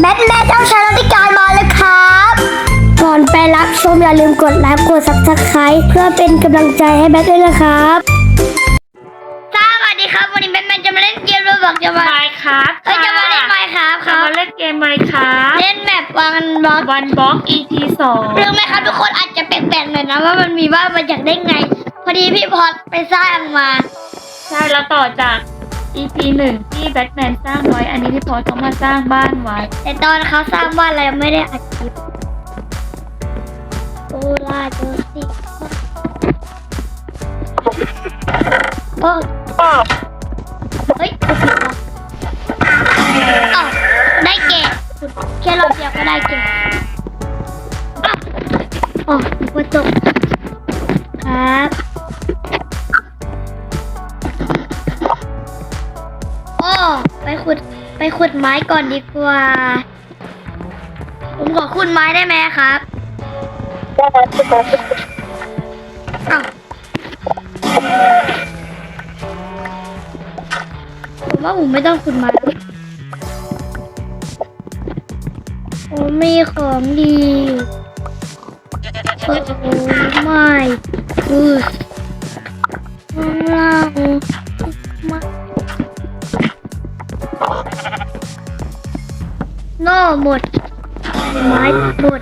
แบทแมนเจ้าชายรัติการมาแล้วครับ ก่อนไปรับชมอย่าลืมกดไลค์กดซับสไครต์เพื่อเป็นกำลังใจให้แบทด้วยนะครับสวัสดีครับ วันนี้แบทแมนจะมาเล่นเกมโรบอกจะมาไมครับเอ้ยจะมาเล่นไมค์ครับคจะรับมาเล่นเกมไมครับเล่นแมปวางบล็อกวันบล็อก EP สองเรื่องไหมครับทุกคนอาจจะแปลกๆหน่อยนะว่ามันมีว่ามาจากได้ไง พอดีพี่พอดไปสร้างมา ใช่แล้วต่อจาก EP หนึ่งที่แบทแมนสร้างไว้ อันนี้พี่พอเขามาสร้างบ้านไว้ แต่ตอนเขาสร้างบ้านเราไม่ได้อัดคลิปโอลาเจสิโอ้เฮ้ยกูผิดว่ะอ้าวได้เกตแค่รอบเดียวก็ได้เกตอ้าวอ๋อหัวตก ไม้ก่อนดีกว่า ผมขอขุดไม้ได้ไหมครับอ้าวผมว่าผมไม่ต้องขุดไม้ผมมีของดีโอ้ไม่คือ หมด ไม้หมด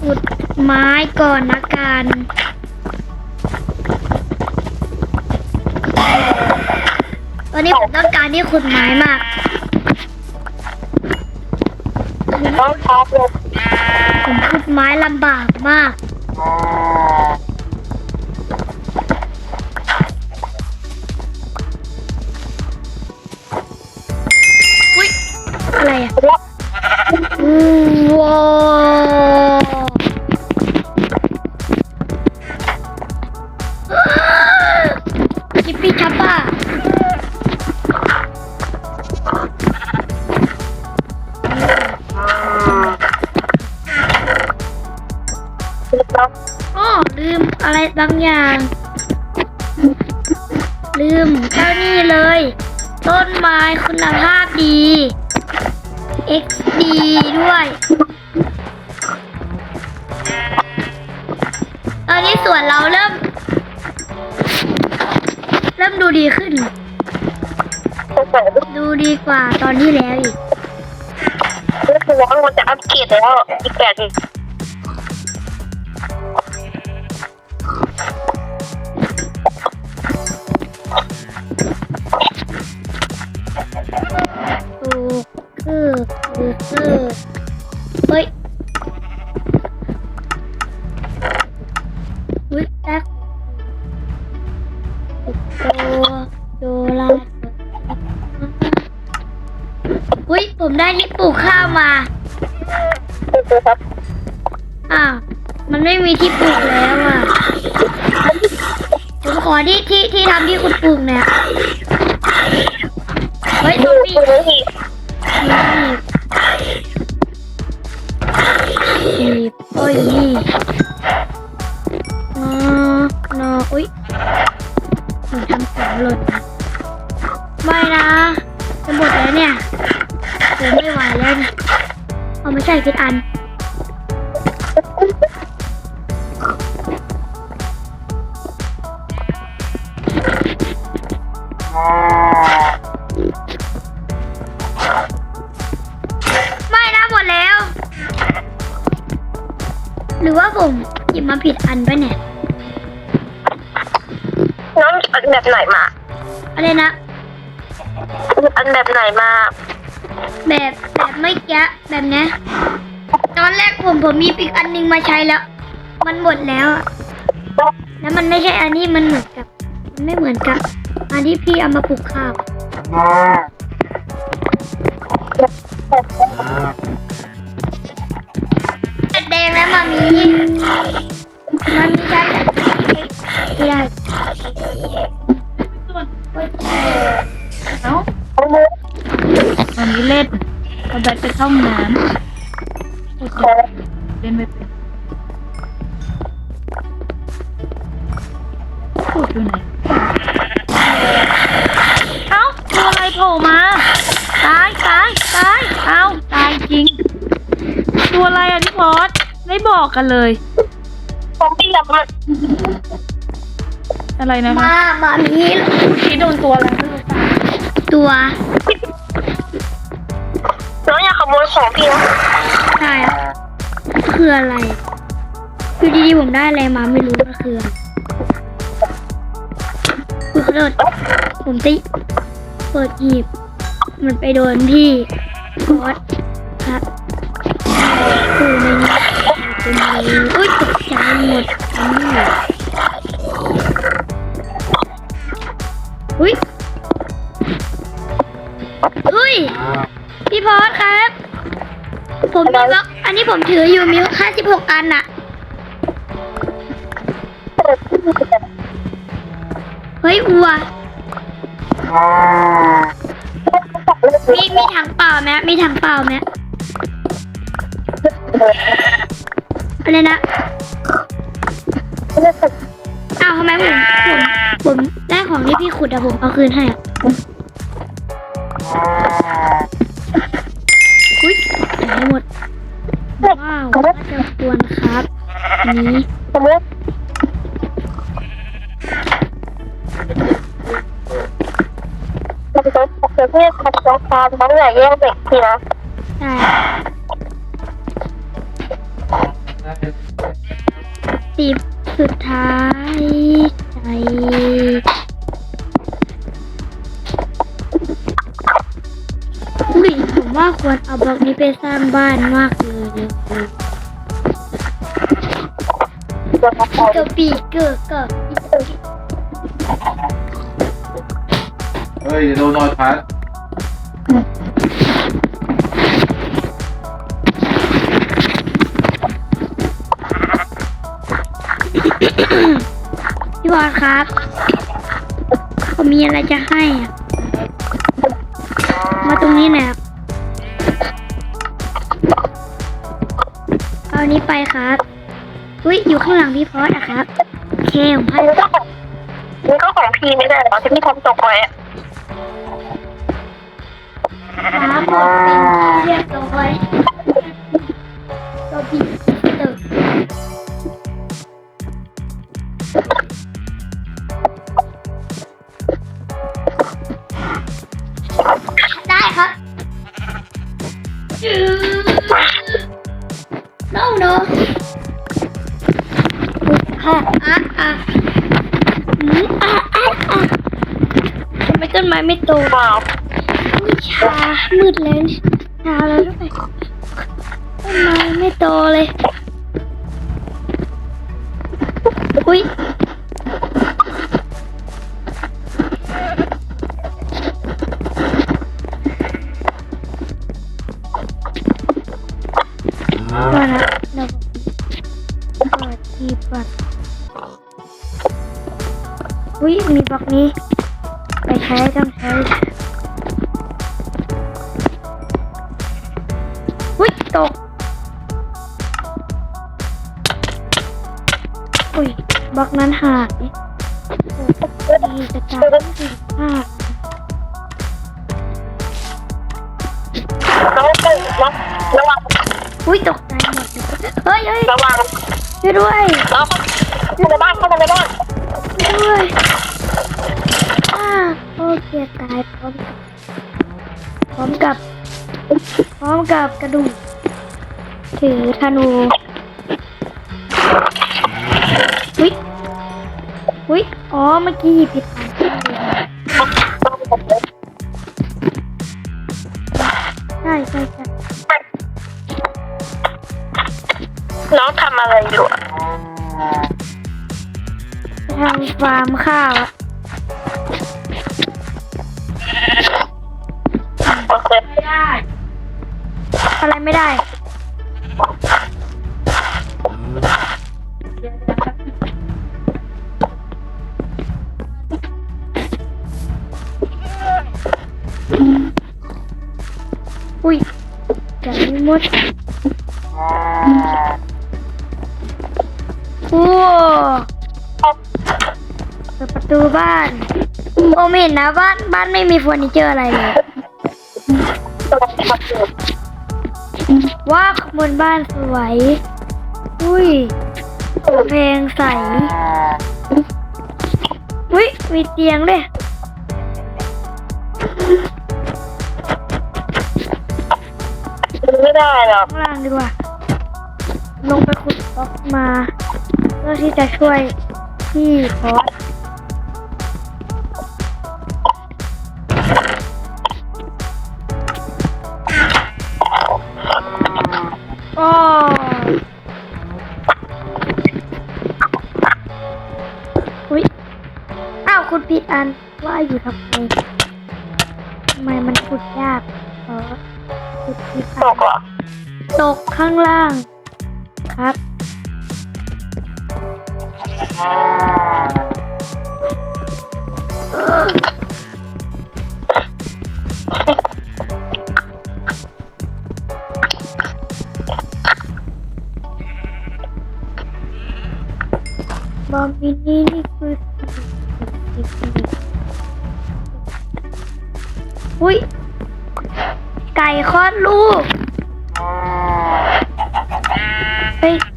ขุดไม้ก่อนนะกันตอนนี้ผมต้องการที่ขุดไม้มากต้องครับเลยผมขุดไม้ลำบากมาก บางอย่าง ลืมเจ้านี่เลย ต้นไม้คุณภาพดี XD ด้วย ตอนนี้สวนเราเริ่ม เริ่มดูดีขึ้น ดูดีกว่าตอนที่แล้วอีกรู้สึกว่ามันจะอัปเกรดแล้วอีกแปดอีก คื โอ้ยนี่นอนออุ้ยหนูทำของหล่นนะไม่นะจะหมดแล้วเนี่ยผมไม่ไหวแล้วเนี่ยเอาไม่ใช่ผิดอัน อะไรนะหยิบอันแบบไหนมา แบบแบบไม่แกะแบบเนี้ยตอนแรกผมผมมีอีกอันหนึงมาใช้แล้ว มันหมดแล้วอะแล้วมันไม่ใช่อันนี้มันเหมือนกับ มันไม่เหมือนกับ อันที่พี่เอามาปลูกข้าวแดงแล้วมามีมันมีใช้ไม่ได้ เอาตอนนี้เล่นเอาแบไปเข้าห้องน้ำโอ้โหเล่นไม่เป็นพูดอยู่ไหนเอ้าตัวอะไรโผล่มา ตายตายตายเอ้าตายจริง ตัวอะไรอะพี่บอสไม่บอกกันเลย ผมไม่รับ อะไรนะคะมามามีที่โดนตัวอะไรไม่รู้จักตัวน้องอยากขโมยของพี่นะใช่อะคืออะไรอยู่ดีๆผมได้อะไรมาไม่รู้ว่าคืออะไรคือขอโทษผมจะเปิดหีบ มันไปโดนพี่คอสครับคือในนี้เป็นเลยอุ้ยตกใจหมดนี่ ผมมีบล็อกอันนี้ผมถืออยู่มีค่าสิบหกอันน่ะเฮ้ยวัว มีมีถังเปล่าไหมมีถังเปล่าไหมอะไรนะอ้าวทำไมผมผมผมได้ของที่พี่ขุดอะผมเอาคืนให้อะ นนี้สมมติเราไปต้องเจอเพื่อนขับรถตามน้องใหญ่แย่งเด็กพี่นะใช่สิบสุดท้ายใจอุ้ยผมว่าควรเอาบล็อกนี้ไปสร้างบ้านมากเลย เลยเดี๋ยวมาคอยเกิดปีเกิดเกิดเฮ้ยโดนนอยพัดพี่บอลครับผมมีอะไรจะให้อะมาตรงนี้หนะครับเอานี้ไปครับ อุ้ยอยู่ข้างหลังพี่พอสอะครับโอเคผมให้อันนี้ก็ของอันนี้ก็ของพี่ไม่ได้เหรอที่พี่ทำตกไว้อะครับหมดเป็นเรียบร้อยตัวบีเติมได้ครับน้องเนาะ อะอะอะอืมอะอะอะทำไมต้นไม้ไม่โตว้าวอุ๊ยชามืดแล้วนี่ชาแล้วด้วยต้นไม้ไม่โตเลย อุ้ย บล็อกนั้นหายโอ้ดีจะตายสี่ห้าน้องตื่นนะระวังอุ้ยตกใจหมดเลยเฮ้ยเฮ้ยระวังช่วยด้วยแล้วเข้าในบ้านเข้าในบ้านช่วยด้วยอ้าโอเคตายพร้อมกับพร้อมกับ พร้อมกับกระดูกถือธนู กี้หยิบผิดอันใช่ใช่ใช่น้องทำอะไรอยู่อะจะทำฟาร์มข้าวอะโอเค อะไรไม่ได้ เปิดประตูบ้านโอมเห็นนะบ้านบ้านไม่มีเฟอร์นิเจอร์อะไรเลยระวังขับอยู่ว้าข้างบนบ้านสวย อุ้ยเพลงใสอุ้ยมีเตียงด้วยไม่ได้หรอกข้างล่างดีกว่า ลงไปขุดบล็อกมา เพื่อที่จะช่วยพี่พอส คุณผิดอันว่าอยู่ทำไมทำไมมันขุดยากเพราะขุดผิดตอันกเหรอตกข้างล่างครับบ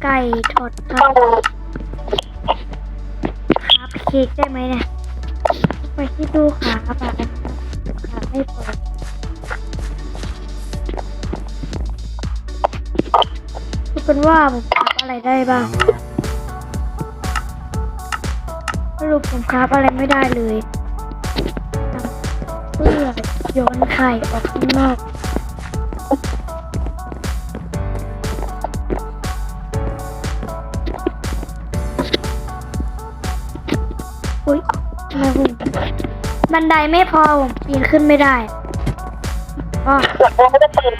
ไก่ถอดครับครับเค้กได้ไหมเนี่ยไปที่ดูขาปะขาไม่เปิดดูกันว่าผมคราบอะไรได้บ้างสรุปผมคราบอะไรไม่ได้เลยเพื่อโยนไข่ออกข้างนอก นไดไม่พอผมปีนขึ้นไม่ได้อ๋อหลักเราก็จะเป็น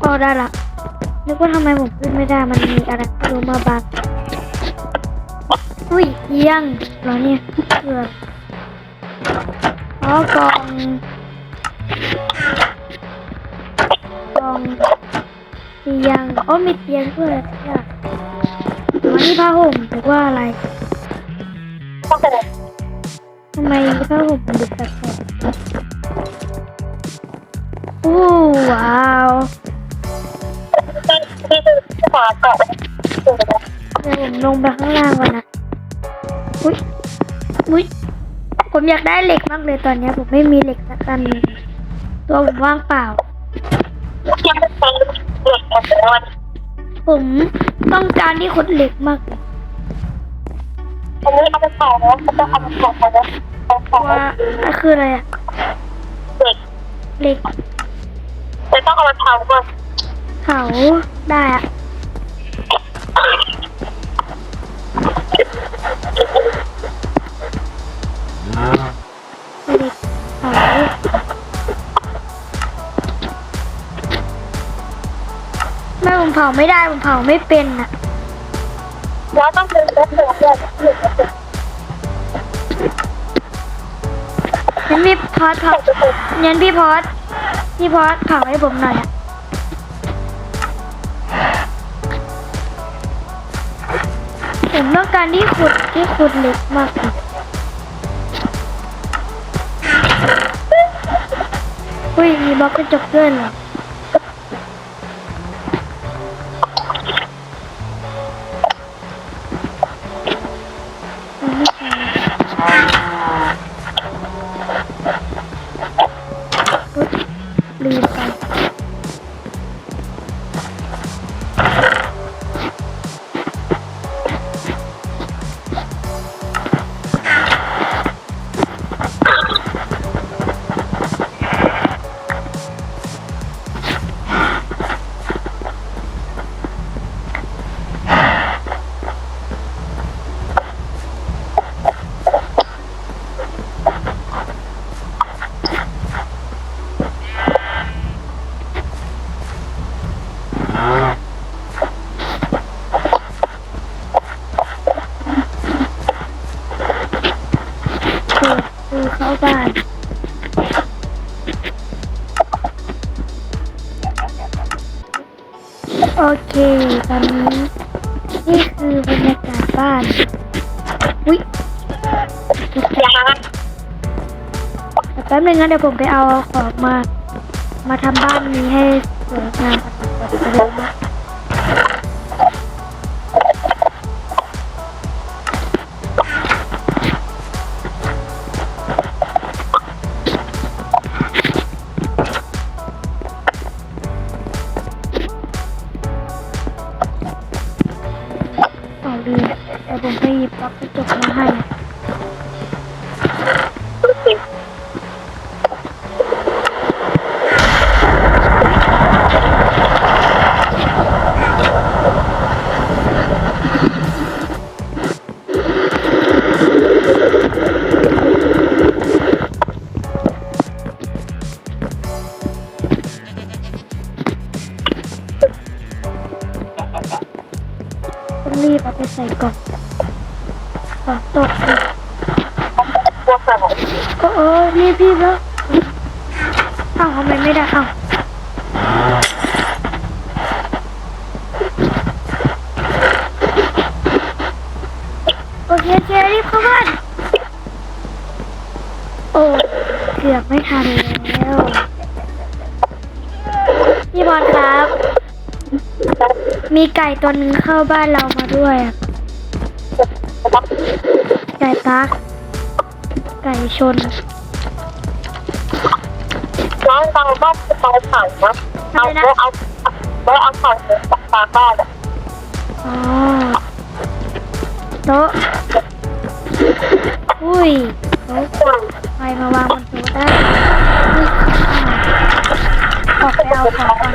พอได้ละนึกว่าทำไมผมขึ้นไม่ได้ มันมีอะไรไม่รู้มาบังอุ้ยเอียงเหรอเนี่ยเกือบอ๋อกองกองเตียงอ๋อมีเตียงด้วยเนี่ยอ๋อนี่ผ้าห่มหรือว่าอะไรต้องเป็นำไมผ้าห่มมันดูแปลกๆโอ้ว้าวที่ที่ขวาเกาะเดี๋ยวผมลงไปข้างล่างก่อนนะอุ้ยอุ้ยผมอยากได้เหล็กมากเลยตอนนี้ผมไม่มีเหล็กสักอันตัวผมว่างเปล่า ผมต้องการที่ขุดเหล็กมากเลยอันนี้เอาไปใส่แล้วก็ต้องเอาไปใส่แล้วเอาใส่ ว่านั่นคืออะไรอะเด็กเหล็กจะต้องเอามาเผาก่อนเขาได้อะเหล็กเขาไม่ผมเผาไม่ได้ผมเผาไม่เป็นอะแล้วต้องเป็นเด็กเด็กเด็ก งั้นพี่พอดครับงั้นพี่พอดพี่พอดเผาให้ผมหน่อยอะผมต้องการที่ขุดที่ขุดเล็กมากเลยอุ้ยมีบล็อกกระจกด้วยเหรอ บ้าน อุ้ยยาแต่แป๊บนึงนะเดี๋ยวผมไปเอาของมา มาทำบ้านนี้ให้สวยงาม บอลครับ มีไก่ตัวหนึ่งเข้าบ้านเรามาด้วยอะไก่ตัก ไก่ชนน้องฟังบ้านเตาเผานะเอาไว้เอาไว้เอาของปากปาบ้านอะอ๋อโต๊ะอุ้ยโต๊ะไฟมาวางบนโต๊ะได้ อุ๊ยอ้าวออกไปเอาของก่อน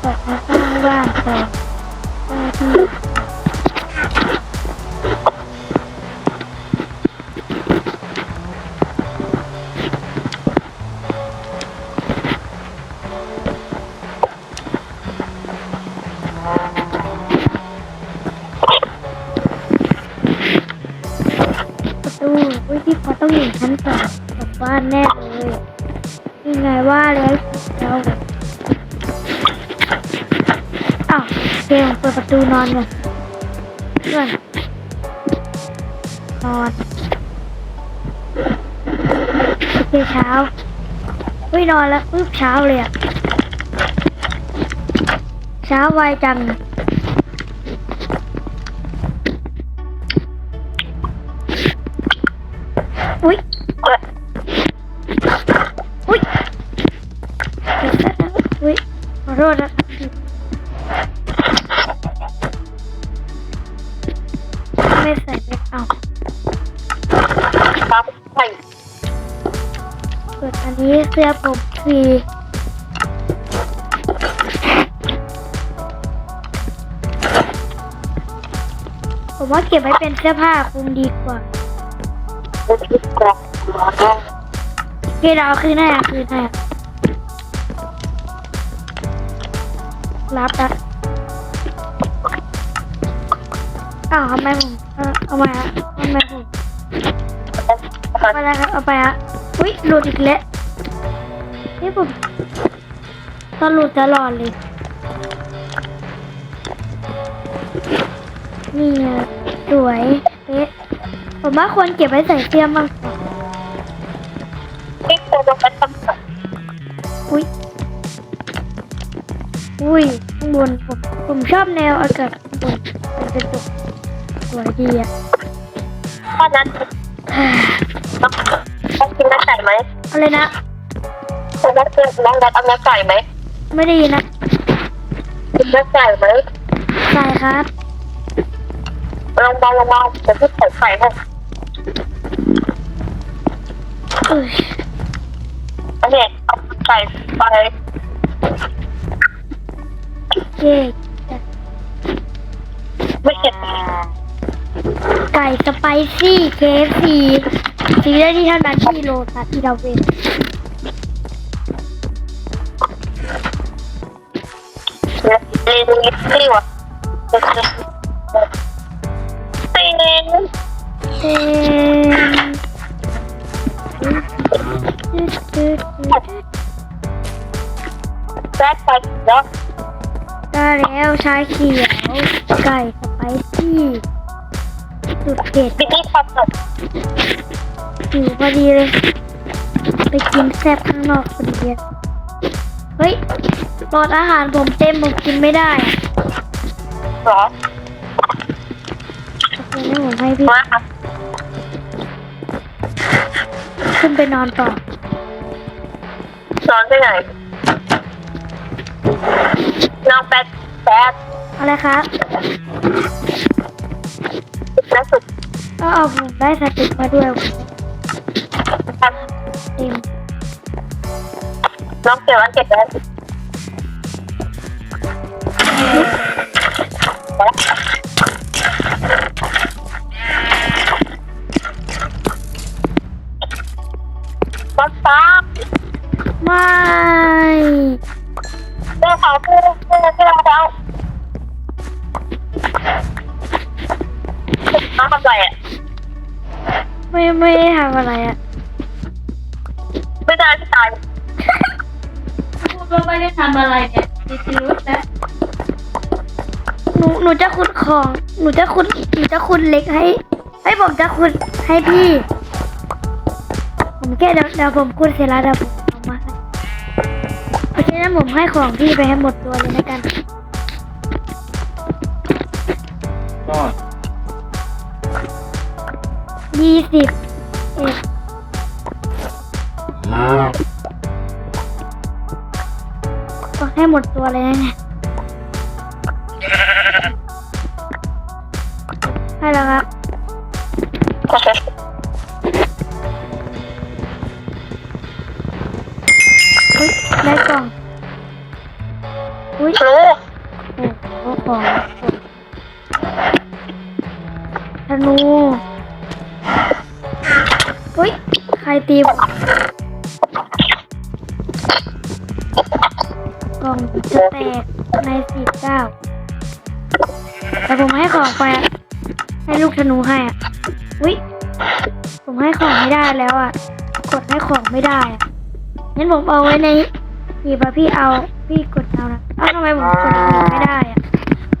เปิดมาสร้างบ้านก่อนเออ นอนเลยเพื่อนนอนโอเคเช้าเฮ้ยนอนแล้วปึ๊บเช้าเลยอะเช้าไวจังอุ้ยอุ้ยอุ้ยขอโทษนะ สื้อผมฟรีผมว่าเก็บไว้เป็นเสื้อผ้าคงดีกว่าดูที่กรอเกดเอาคืนให้อะคืนให้อะรับอะอ้าวทำไมผมเอามาอะทำไมผมเอาไปแล้วครับเอาไปอะอุ้ยหลุดอีกแล้ว นี่ผมตอนหลุดตลอดเลย นี่ไงสวยเป๊ะผมว่าควรเก็บไว้ใส่เสื้อมากกว่าที่ตัวมันเป็นตำสักอุ้ย อุ้ยข้างบนผมผมชอบแนวอากาศข้างบนเป็นกระจกสวยดีอะตอนนั้นต้องกินน้ำไก่ไหมอะไรนะ ต้องได้กินน้องได้เอาน้ำไก่ไหมไม่ได้ยินนะกินน้ำไก่ไหมใช่ครับลองเบาลองเบาเดี๋ยวพี่ใส่ไข่ให้เอ้ยโอเคเอาไก่ไปเย้จัดไม่เก็บไก่สไปซี่เคฟซีซื้อได้ที่เท่านั้นที่โลตัสที่เราเวน ซี่วะตีนต็มแซ่บไปแล้วได้แล้วชาเขียว ไก่สไปซี่สุดเผ็ดบินี่ความสุขหิวพอดีเลย ไปกินแซ่บข้างนอกพอดีเฮ้ย รอดอาหารผมเต็มผมกินไม่ได้อะหรอโอเคงั้นผมให้พี่ มาขึ้นไปนอนต่อนอนไปไหนนอนแป๊ดแป๊ดอะไรครับแล้วสุดก็เอาผมได้สติกมาด้วยครับเต็มน้องเกี่ยวอันเก็บแล้ว รถฟ้าไม่เรื่องเขาที่ที่ที่เราจะเอาน้ำทำไรอะไม่ไม่ได้ทำอะไรอะไม่ได้ที่ตาย พูดว่าไม่ได้ทำอะไรเนี่ย หนูหนูจะขุดของ หนูจะขุด หนูจะขุดเหล็กให้ ให้ผมจะขุดให้พี่ ผมแค่เดี๋ยวเดี๋ยวผมขุดเสร็จแล้วเดี๋ยวผมเอามาให้เพราะฉะนั้นผมให้ของพี่ไปให้หมดตัวเลยแล้วกันก้อนยี่สิบเอ็ดก็ให้หมดตัวเลยนะเนี่ย ให้แล้วครับโอเคอุ้ยได้กล่องอุ้ยรู้โอ้โหของธนูอุ้ยใครตีผมกล่องจะแตกในสี่เก้าแต่ผมให้ของไปอะ ให้ลูกธนูให้อะอุ้ยผมให้ของไม่ได้แล้วอะ กดให้ของไม่ได้อะงั้นผมเอาไว้ในหีบอะพี่เอาพี่กดเอานะเอ้าทำไมผมกดหีบไม่ได้อะ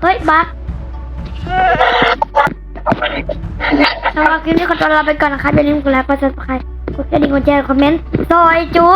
เฮ้ยบั๊กสำหรับคลิปนี้ขอตัวลาไปก่อนนะครับอย่าลืมกดไลค์กดซับสไครต์กดกระดิ่งกดแชร์คอมเมนต์ซอยจุ